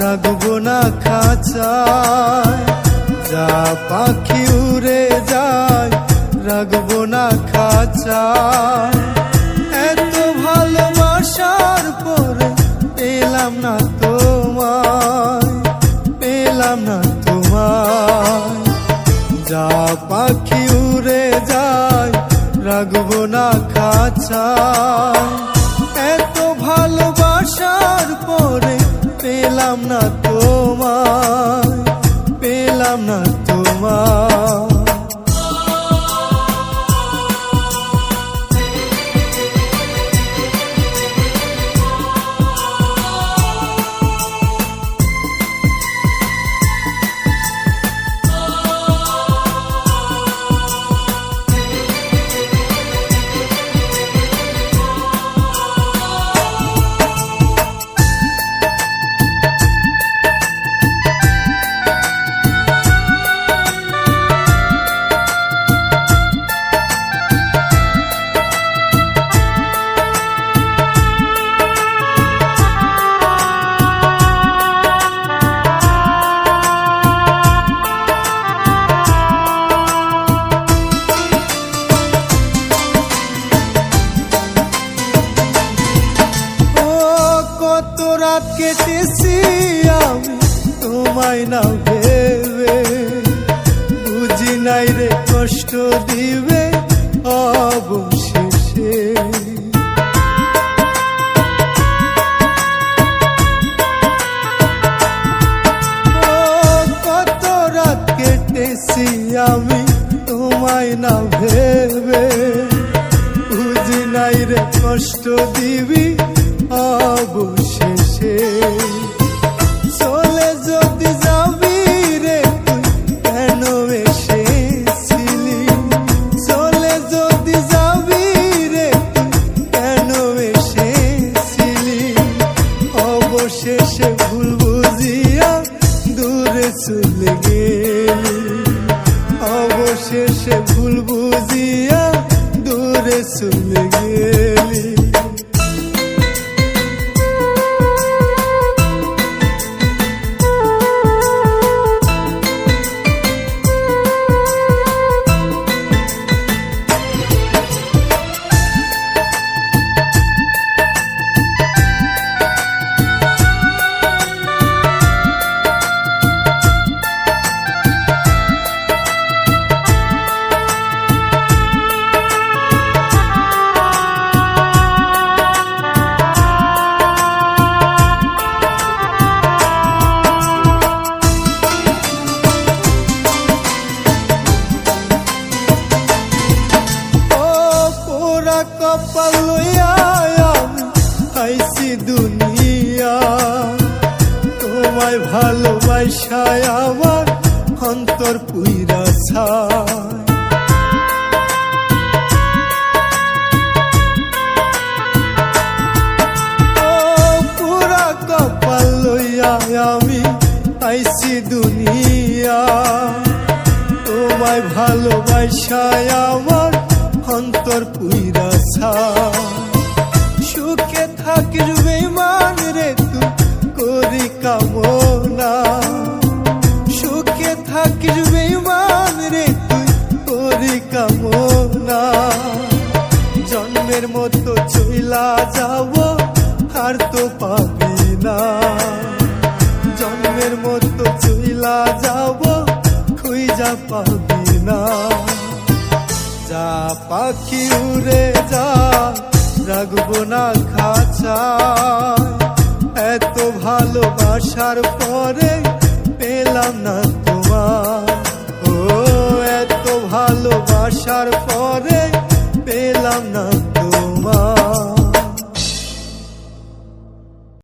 রাখব না খাঁচায়। যা পাখি উড়ে যায়, রাখব না খাঁচায়। এত ভালোবাসার পরে পেলাম না তোমায়, পেলাম না তোমায়। যা পাখি উড়ে যায়, রাখব না খাঁচায়। না রাত কেটেছি আমি, তোমায় না ভেবে। বুঝি নাই রে কষ্ট দিবে অবশেষে। কত রাত কেটেছি আমি, তোমায় না ভেবে। বুঝি নাই রে কষ্ট দিবি অবশেষে। চলে যদি যাবি রে কেন এসেছিলি? চলে যদি যাবি রে কেন এসেছিলি? অবশেষে ভুল বুঝিয়া দূরে চলে গেলি। অবশেষে ভুল বুঝিয়া দূরে চলে গেলি। কপাল লইয়া আইছি দুনিয়া। তোমায় ভালোবাসায় আমার অন্তর পুইরা ছায়। আমি আইছি দুনিয়া। তোমায় ভালোবাসায় আমার অন্তর পুইরা সুখে থাকিস বেমান রে তুই, করি কামনা। সুখে থাকিস বেমান রে তুই, করি কামনা। জন্মের মতো চইলা যাব, আর তো পাবি না। জন্মের মতো চইলা যাব, খুঁজা পাবি না। যা, পাখি উড়ে যা, রাখব না খাঁচা এত ভালোবাসার পরে পেলাম না তোমার ও, এত না